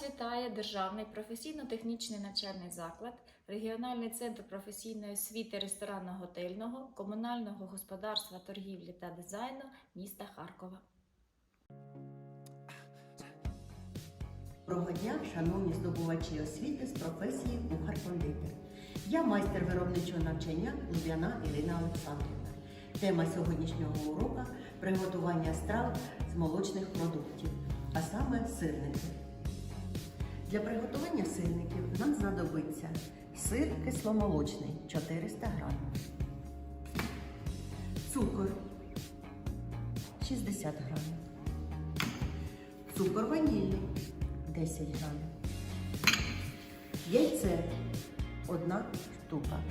Вас вітає Державний професійно-технічний навчальний заклад, регіональний центр професійної освіти ресторанно-готельного, комунального господарства, торгівлі та дизайну міста Харкова. Доброго дня, шановні здобувачі освіти з професії кухар-кондитер. Я майстер виробничого навчання Луб'яна Ірина Олександрівна. Тема сьогоднішнього уроку приготування страв з молочних продуктів, а саме сирники. Для приготування сирників нам знадобиться сир кисломолочний 400 г, цукор 60 г, цукор ванільний 10 грамів. Яйце одна штука.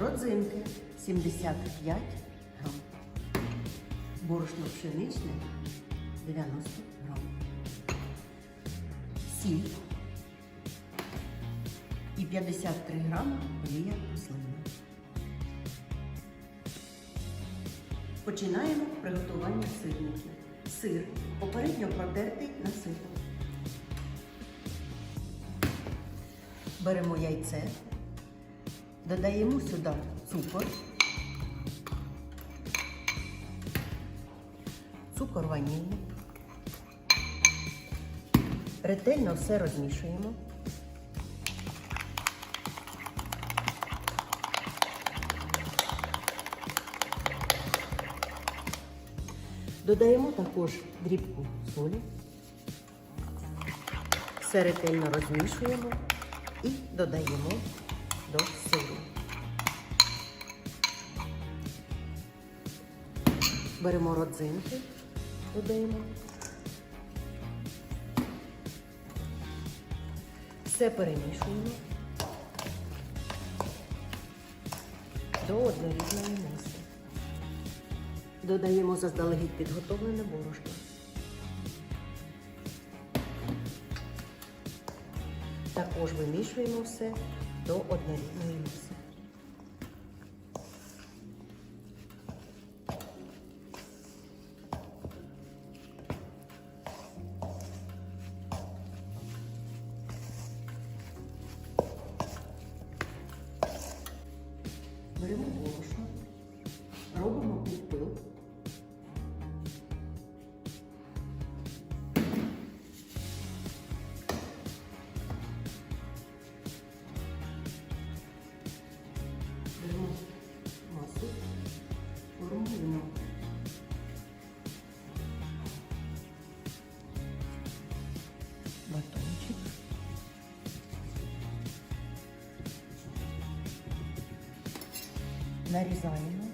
Родзинки 75 грам. Борошно пшеничне 90 грам. Сіль і 53 грама олія рослинна. Починаємо приготування сирників. Сир попередньо протертий на сито. Беремо яйце, додаємо сюди цукор, цукор ванільний. Ретельно все розмішуємо. Додаємо також дрібку солі. Все ретельно розмішуємо і додаємо до сиру. Беремо родзинки, додаємо. Все перемішуємо до однорідної маси. Додаємо заздалегідь підготовлене борошно. Також вимішуємо все до однорідної маси. Беремо Нарізаємо.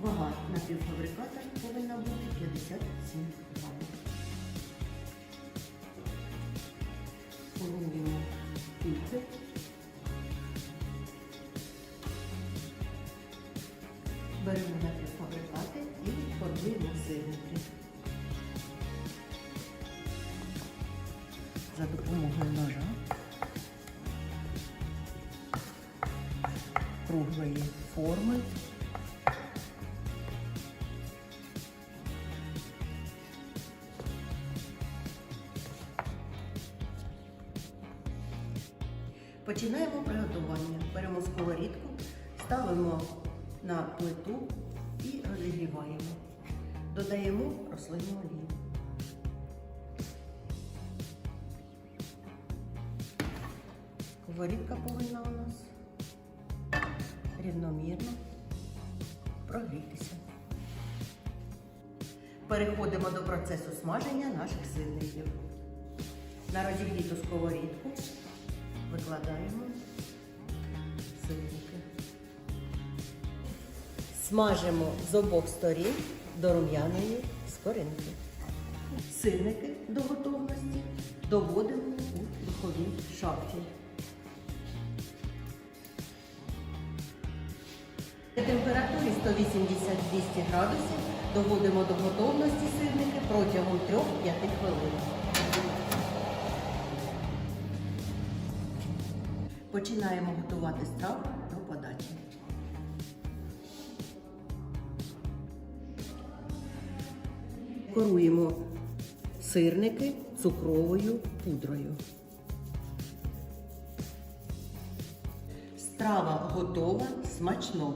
Вага напівфабриката повинна бути 57 грамів. Формуємо кільце. Беремо напівфабрикати і формуємо сирники. За допомогою ножа круглої форми Починаємо приготування. Беремо сковорідку, ставимо на плиту і розігріваємо. Додаємо рослинну олію. Сковорідка повинна у нас рівномірно прогрітися. Переходимо до процесу смаження наших сирників. На розігріту сковорідку викладаємо сирники. Смажимо з обох сторін до рум'яної скоринки. Сирники до готовності доводимо у духовій шафі. При температурі 180-200 градусів доводимо до готовності сирники протягом 3-5 хвилин. Починаємо готувати страву до подачі. Декоруємо сирники цукровою пудрою. Страва готова смачного.